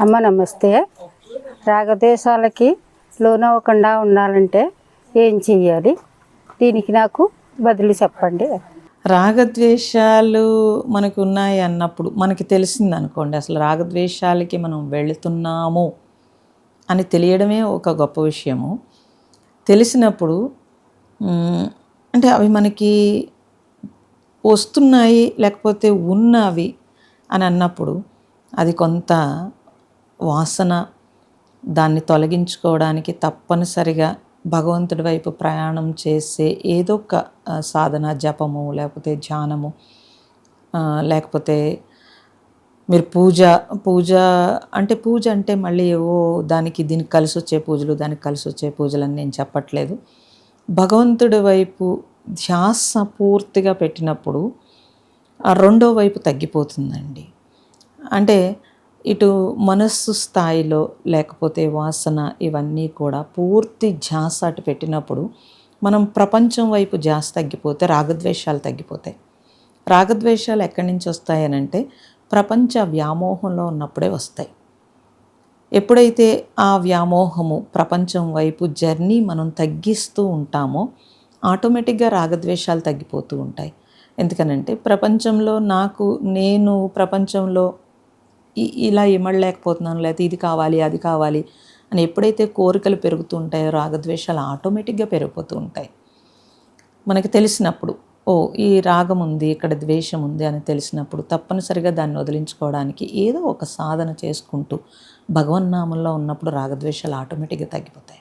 అమ్మ నమస్తే. రాగదేశాలకి లోనవ్వకుండా ఉండాలంటే ఏం చెయ్యాలి? దీనికి నాకు బదులు చెప్పండి. రాగద్వేషాలు మనకు ఉన్నాయి అన్నప్పుడు మనకి తెలిసింది అనుకోండి అసలు రాగద్వేషాలకి మనం వెళుతున్నాము అని తెలియడమే ఒక గొప్ప విషయము. తెలిసినప్పుడు అంటే అవి మనకి వస్తున్నాయి లేకపోతే ఉన్నవి అని అన్నప్పుడు అది కొంత వాసన దాన్ని తొలగించుకోవడానికి తప్పనిసరిగా భగవంతుడి వైపు ప్రయాణం చేసే ఏదో ఒక సాధన జపము లేకపోతే ధ్యానము లేకపోతే మీరు పూజ పూజ అంటే పూజ అంటే మళ్ళీ ఏవో దానికి దీనికి కలిసి వచ్చే పూజలు దానికి కలిసి వచ్చే పూజలు అని నేను చెప్పట్లేదు. భగవంతుడి వైపు ధ్యాస పూర్తిగా పెట్టినప్పుడు ఆ రెండో వైపు తగ్గిపోతుందండి. అంటే ఇటు మనస్సు స్థాయిలో లేకపోతే వాసన ఇవన్నీ కూడా పూర్తి ధ్యాస అటు పెట్టినప్పుడు మనం ప్రపంచం వైపు ధ్యాస తగ్గిపోతే రాగద్వేషాలు తగ్గిపోతాయి. రాగద్వేషాలు ఎక్కడి నుంచి వస్తాయనంటే ప్రపంచ వ్యామోహంలో ఉన్నప్పుడే వస్తాయి. ఎప్పుడైతే ఆ వ్యామోహము ప్రపంచం వైపు జర్నీ మనం తగ్గిస్తూ ఉంటామో ఆటోమేటిక్గా రాగద్వేషాలు తగ్గిపోతూ ఉంటాయి. ఎందుకనంటే ప్రపంచంలో నాకు నేను ప్రపంచంలో ఇలా ఇమడలేకపోతున్నాను లేకపోతే ఇది కావాలి అది కావాలి అని ఎప్పుడైతే కోరికలు పెరుగుతూ ఉంటాయో రాగద్వేషాలు ఆటోమేటిక్గా పెరిగిపోతూ ఉంటాయి. మనకి తెలిసినప్పుడు ఓ ఈ రాగం ఉంది ఇక్కడ ద్వేషం ఉంది అని తెలిసినప్పుడు తప్పనిసరిగా దాన్ని వదిలించుకోవడానికి ఏదో ఒక సాధన చేసుకుంటూ భగవన్నామంలో ఉన్నప్పుడు రాగద్వేషాలు ఆటోమేటిక్గా తగ్గిపోతాయి.